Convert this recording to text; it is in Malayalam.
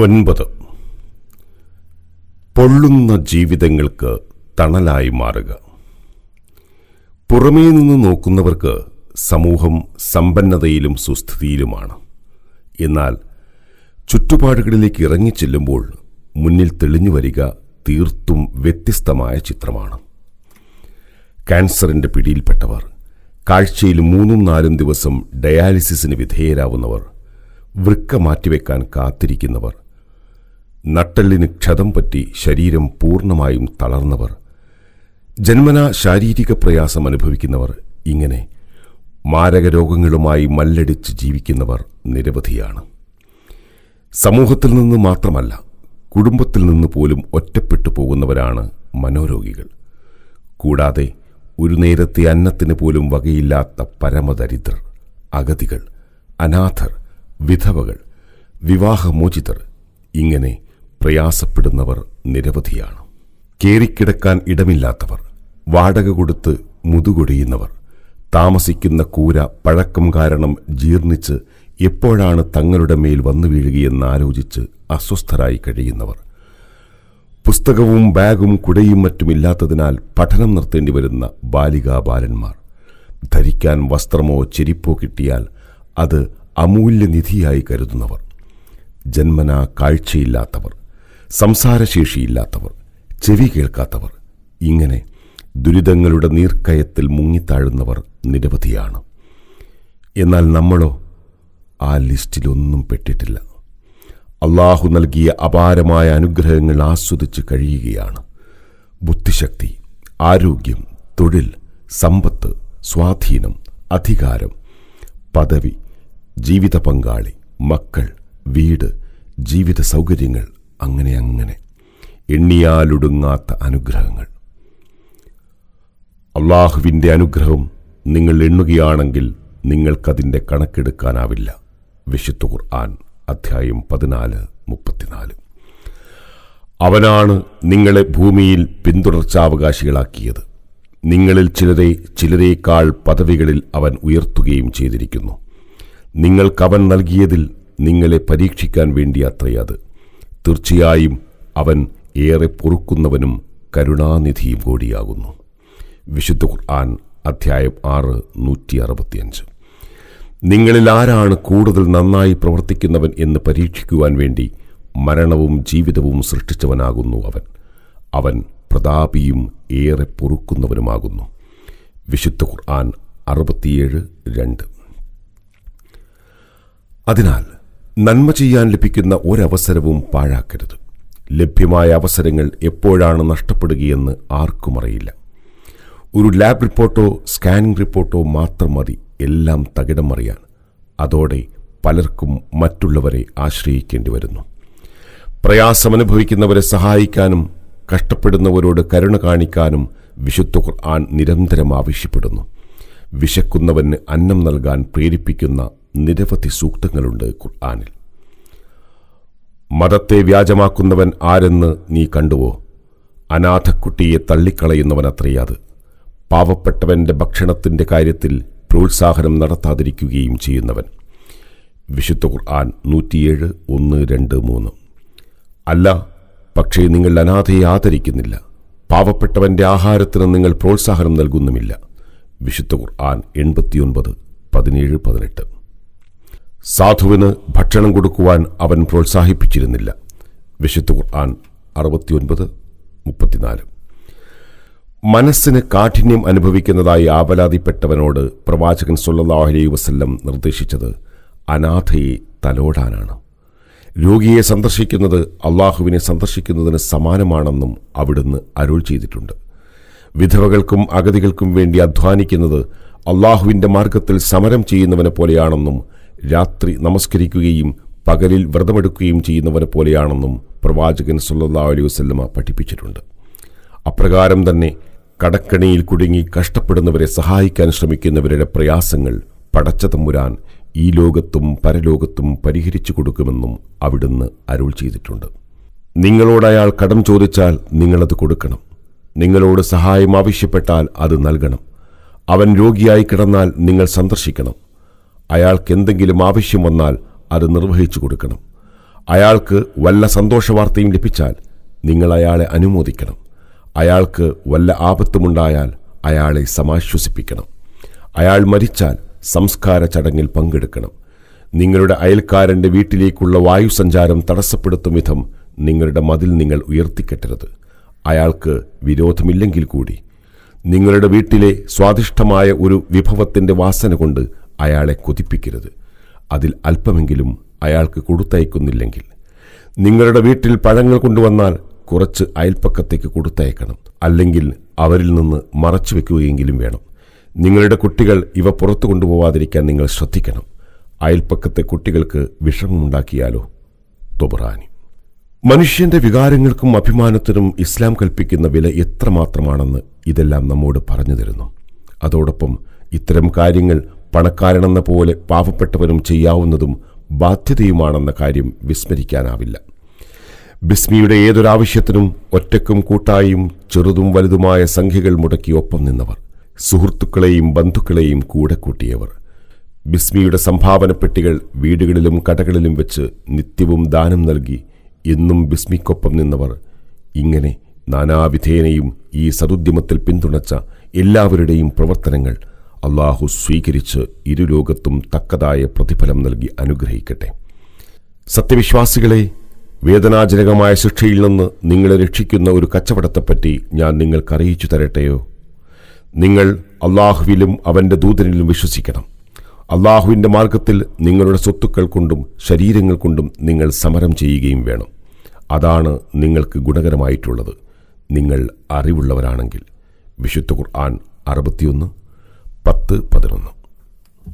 ഒൻപത്. പൊള്ളുന്ന ജീവിതങ്ങൾക്ക് തണലായി മാറുക. പുറമേ നിന്ന് നോക്കുന്നവർക്ക് സമൂഹം സമ്പന്നതയിലും സുസ്ഥിതിയിലുമാണ്. എന്നാൽ ചുറ്റുപാടുകളിലേക്ക് ഇറങ്ങിച്ചെല്ലുമ്പോൾ മുന്നിൽ തെളിഞ്ഞു വരിക തീർത്തും വ്യത്യസ്തമായ ചിത്രമാണ്. ക്യാൻസറിന്റെ പിടിയിൽപ്പെട്ടവർ കാഴ്ചയിൽ മൂന്നും നാലും ദിവസം ഡയാലിസിസിന് വിധേയരാവുന്നവർ വൃക്ക മാറ്റിവെക്കാൻ കാത്തിരിക്കുന്നവർ നട്ടെല്ലിന് ക്ഷതം പറ്റി ശരീരം പൂർണമായും തളർന്നവർ. ജന്മനാ ശാരീരിക പ്രയാസം അനുഭവിക്കുന്നവർ ഇങ്ങനെ മാരക രോഗങ്ങളുമായി മല്ലടിച്ച് ജീവിക്കുന്നവർ നിരവധിയാണ്. സമൂഹത്തിൽ നിന്ന് മാത്രമല്ല കുടുംബത്തിൽ നിന്ന് പോലും ഒറ്റപ്പെട്ടു പോകുന്നവരാണ് മനോരോഗികൾ. കൂടാതെ ഒരു നേരത്തെ അന്നത്തിന് പോലും വകയില്ലാത്ത പരമദരിദ്രർ അഗതികൾ അനാഥർ വിധവകൾ വിവാഹമോചിതർ ഇങ്ങനെ പ്രയാസപ്പെടുന്നവർ നിരവധിയാണ്. കേറിക്കിടക്കാൻ ഇടമില്ലാത്തവർ വാടക കൊടുത്ത് മുതുകൊടിയുന്നവർ താമസിക്കുന്ന കൂര പഴക്കം കാരണം ജീർണിച്ച് എപ്പോഴാണ് തങ്ങളുടെ മേൽ വന്നു വീഴുകയെന്നാലോചിച്ച് അസ്വസ്ഥരായി കഴിയുന്നവർ. പുസ്തകവും ബാഗും കുടയും മറ്റുമില്ലാത്തതിനാൽ പഠനം നിർത്തേണ്ടി വരുന്ന ബാലികാ ബാലന്മാർ. ധരിക്കാൻ വസ്ത്രമോ ചെരിപ്പോ കിട്ടിയാൽ അത് അമൂല്യനിധിയായി കരുതുന്നവർ. ജന്മനാ കാഴ്ചയില്ലാത്തവർ. സംസാരശേഷിയില്ലാത്തവർ ചെവി കേൾക്കാത്തവർ ഇങ്ങനെ ദുരിതങ്ങളുടെ നീർക്കയത്തിൽ മുങ്ങിത്താഴുന്നവർ നിരവധിയാണ്. എന്നാൽ നമ്മളോ ആ ലിസ്റ്റിലൊന്നും പെട്ടിട്ടില്ല. അള്ളാഹു നൽകിയ അപാരമായ അനുഗ്രഹങ്ങൾ ആസ്വദിച്ച് കഴിയുകയാണ്. ബുദ്ധിശക്തി ആരോഗ്യം തൊഴിൽ സമ്പത്ത് സ്വാധീനം അധികാരം പദവി ജീവിത പങ്കാളി മക്കൾ വീട് ജീവിത സൗകര്യങ്ങൾ അങ്ങനെ അങ്ങനെ എണ്ണിയാലൊടുങ്ങാത്ത അനുഗ്രഹങ്ങൾ. അള്ളാഹുവിന്റെ അനുഗ്രഹം നിങ്ങൾ എണ്ണുകയാണെങ്കിൽ നിങ്ങൾക്കതിന്റെ കണക്കെടുക്കാനാവില്ല. വിശുദ്ധ ഖുർആൻ അധ്യായം പതിനാല് മുപ്പത്തിനാല്. അവനാണ് നിങ്ങളെ ഭൂമിയിൽ പിന്തുടർച്ചാവകാശികളാക്കിയത്. നിങ്ങളിൽ ചിലരെ ചിലരേക്കാൾ പദവികളിൽ അവൻ ഉയർത്തുകയും ചെയ്തിരിക്കുന്നു. നിങ്ങൾക്കവൻ നൽകിയതിൽ നിങ്ങളെ പരീക്ഷിക്കാൻ വേണ്ടി അത്രയത് തീർച്ചയായും അവൻ ഏറെ പൊറുക്കുന്നവനും കരുണാനിധിയും കൂടിയാകുന്നു. വിശുദ്ധ ഖുർആൻ അധ്യായം ആറ് നൂറ്റി അറുപത്തിയഞ്ച് നിങ്ങളിൽ ആരാണ് കൂടുതൽ നന്നായി പ്രവർത്തിക്കുന്നവൻ എന്ന് പരീക്ഷിക്കുവാൻ വേണ്ടി മരണവും ജീവിതവും സൃഷ്ടിച്ചവനാകുന്നു അവൻ. അവൻ പ്രതാപിയും ഏറെ പൊറുക്കുന്നവനുമാകുന്നു. വിശുദ്ധ ഖുർആൻ അറുപത്തിയേഴ് രണ്ട്. അതിനാൽ നന്മ ചെയ്യാൻ ലഭിക്കുന്ന ഒരവസരവും പാഴാക്കരുത്. ലഭ്യമായ അവസരങ്ങൾ എപ്പോഴാണ് നഷ്ടപ്പെടുകയെന്ന് ആർക്കും അറിയില്ല. ഒരു ലാബ് റിപ്പോർട്ടോ സ്കാനിംഗ് റിപ്പോർട്ടോ മാത്രം മതി. എല്ലാം തകിടം മറിയാൻ. അതോടെ പലർക്കും മറ്റുള്ളവരെ ആശ്രയിക്കേണ്ടി വരുന്നു. പ്രയാസമനുഭവിക്കുന്നവരെ സഹായിക്കാനും കഷ്ടപ്പെടുന്നവരോട് കരുണ കാണിക്കാനും വിശുദ്ധ ഖുർആൻ നിരന്തരം ആവശ്യപ്പെടുന്നു. വിശക്കുന്നവന് അന്നം നൽകാൻ പ്രേരിപ്പിക്കുന്ന നിരവധി സൂക്തങ്ങളുണ്ട് ഖുർആാനിൽ. മതത്തെ വ്യാജമാക്കുന്നവൻ ആരെന്ന് നീ കണ്ടുവോ? അനാഥക്കുട്ടിയെ തള്ളിക്കളയുന്നവനത്രയത് പാവപ്പെട്ടവന്റെ ഭക്ഷണത്തിന്റെ കാര്യത്തിൽ പ്രോത്സാഹനം നടത്താതിരിക്കുകയും ചെയ്യുന്നവൻ. വിശുദ്ധ ഖുർആൻ നൂറ്റിയേഴ് ഒന്ന് രണ്ട് മൂന്ന്. അല്ല പക്ഷേ നിങ്ങൾ അനാഥയെ ആദരിക്കുന്നില്ല. പാവപ്പെട്ടവന്റെ ആഹാരത്തിന് നിങ്ങൾ പ്രോത്സാഹനം നൽകുന്നുമില്ല. വിശുദ്ധ ഖുർആൻ എൺപത്തിയൊൻപത് പതിനേഴ് പതിനെട്ട്. സാധുവിന് ഭക്ഷണം കൊടുക്കുവാൻ അവൻ പ്രോത്സാഹിപ്പിച്ചിരുന്നില്ല. വിശുദ്ധ ഖുർആൻ അറുപത്തിയൊൻപത് മുപ്പത്തിനാല്. മനസ്സിന് കാഠിന്യം അനുഭവിക്കുന്നതായി ആവലാതിപ്പെട്ടവനോട് പ്രവാചകൻ സല്ലല്ലാഹു അലൈഹി വസല്ലം നിർദ്ദേശിച്ചത് അനാഥയെ തലോടാനാണ്. രോഗിയെ സന്ദർശിക്കുന്നത് അള്ളാഹുവിനെ സന്ദർശിക്കുന്നതിന് സമാനമാണെന്നും അവിടുന്ന് അരുൾ ചെയ്തിട്ടുണ്ട്. വിധവകൾക്കും അഗതികൾക്കും വേണ്ടി അധ്വാനിക്കുന്നത് അള്ളാഹുവിന്റെ മാർഗത്തിൽ സമരം ചെയ്യുന്നവനെ പോലെയാണെന്നും രാത്രി നമസ്കരിക്കുകയും പകലിൽ വ്രതമെടുക്കുകയും ചെയ്യുന്നവരെ പോലെയാണെന്നും പ്രവാചകൻ സുല്ലാ അലൈഹി വസല്ലമ പഠിപ്പിച്ചിട്ടുണ്ട്. അപ്രകാരം തന്നെ കടക്കണിയിൽ കുടുങ്ങി കഷ്ടപ്പെടുന്നവരെ സഹായിക്കാൻ ശ്രമിക്കുന്നവരുടെ പ്രയാസങ്ങൾ പടച്ച തമ്പുരാൻ ഈ ലോകത്തും പരലോകത്തും പരിഹരിച്ചു കൊടുക്കുമെന്നും അവിടുന്ന് അരുൾ ചെയ്തിട്ടുണ്ട്. നിങ്ങളോട് അയാൾ കടം ചോദിച്ചാൽ നിങ്ങളത് കൊടുക്കണം. നിങ്ങളോട് സഹായം ആവശ്യപ്പെട്ടാൽ അത് നൽകണം. അവൻ രോഗിയായി കിടന്നാൽ നിങ്ങൾ സന്ദർശിക്കണം. അയാൾക്ക് എന്തെങ്കിലും ആവശ്യം വന്നാൽ അത് നിർവഹിച്ചു കൊടുക്കണം. അയാൾക്ക് വല്ല സന്തോഷവാർത്തയും ലഭിച്ചാൽ നിങ്ങൾ അയാളെ അനുമോദിക്കണം. അയാൾക്ക് വല്ല ആപത്തുമുണ്ടായാൽ അയാളെ സമാശ്വസിപ്പിക്കണം. അയാൾ മരിച്ചാൽ സംസ്കാര ചടങ്ങിൽ പങ്കെടുക്കണം. നിങ്ങളുടെ അയൽക്കാരന്റെ വീട്ടിലേക്കുള്ള വായുസഞ്ചാരം തടസ്സപ്പെടുത്തും വിധം നിങ്ങളുടെ മതിൽ നിങ്ങൾ ഉയർത്തിക്കെട്ടരുത്. അയാൾക്ക് വിരോധമില്ലെങ്കിൽ കൂടി. നിങ്ങളുടെ വീട്ടിലെ സ്വാദിഷ്ടമായ ഒരു വിഭവത്തിന്റെ വാസന കൊണ്ട് അയാളെ കൊതിപ്പിക്കരുത്. അതിൽ അല്പമെങ്കിലും അയാൾക്ക് കൊടുത്തയക്കുന്നില്ലെങ്കിൽ. നിങ്ങളുടെ വീട്ടിൽ പഴങ്ങൾ കൊണ്ടുവന്നാൽ കുറച്ച് അയൽപ്പക്കത്തേക്ക് കൊടുത്തയക്കണം. അല്ലെങ്കിൽ അവരിൽ നിന്ന് മറച്ചു വെക്കുകയെങ്കിലും വേണം. നിങ്ങളുടെ കുട്ടികൾ ഇവ പുറത്തു കൊണ്ടുപോവാതിരിക്കാൻ നിങ്ങൾ ശ്രദ്ധിക്കണം. അയൽപ്പക്കത്തെ കുട്ടികൾക്ക് വിഷമമുണ്ടാക്കിയാലോ? തൊബറാനി. മനുഷ്യന്റെ വികാരങ്ങൾക്കും അഭിമാനത്തിനും ഇസ്ലാം കൽപ്പിക്കുന്ന വില എത്രമാത്രമാണെന്ന് ഇതെല്ലാം നമ്മോട് പറഞ്ഞു തരുന്നു. അതോടൊപ്പം ഇത്തരം കാര്യങ്ങൾ പണക്കാരനെന്ന പോലെ പാവപ്പെട്ടവനും ചെയ്യാവുന്നതും ബാധ്യതയുമാണെന്ന കാര്യം വിസ്മരിക്കാനാവില്ല. ബിസ്മിയുടെ ഏതൊരാവശ്യത്തിനും ഒറ്റക്കും കൂട്ടായും ചെറുതും വലുതുമായ സംഖ്യകൾ മുടക്കി ഒപ്പം നിന്നവർ സുഹൃത്തുക്കളെയും ബന്ധുക്കളെയും കൂടെ കൂട്ടിയവർ. ബിസ്മിയുടെ സംഭാവന പെട്ടികൾ വീടുകളിലും കടകളിലും വെച്ച് നിത്യവും ദാനം നൽകി എന്നും ബിസ്മിക്കൊപ്പം നിന്നവർ. ഇങ്ങനെ നാനാവിധേനയും ഈ സതുദ്യമത്തിൽ പിന്തുണച്ച എല്ലാവരുടെയും പ്രവർത്തനങ്ങൾ അള്ളാഹു സ്വീകരിച്ച് ഇരുലോകത്തും തക്കതായ പ്രതിഫലം നൽകി അനുഗ്രഹിക്കട്ടെ. സത്യവിശ്വാസികളെ വേദനാജനകമായ ശിക്ഷയിൽ നിന്ന് നിങ്ങളെ രക്ഷിക്കുന്ന ഒരു കച്ചവടത്തെപ്പറ്റി ഞാൻ നിങ്ങൾക്ക് അറിയിച്ചു തരട്ടെയോ? നിങ്ങൾ അള്ളാഹുവിലും അവന്റെ ദൂതനിലും വിശ്വസിക്കണം. അള്ളാഹുവിന്റെ മാർഗത്തിൽ നിങ്ങളുടെ സ്വത്തുക്കൾ കൊണ്ടും ശരീരങ്ങൾ കൊണ്ടും നിങ്ങൾ സമരം ചെയ്യുകയും വേണം. അതാണ് നിങ്ങൾക്ക് ഗുണകരമായിട്ടുള്ളത്. നിങ്ങൾ അറിവുള്ളവരാണെങ്കിൽ. വിശുദ്ധ ഖുർആൻ അറുപത്തിയൊന്ന് പത്ത് പതിനൊന്ന്.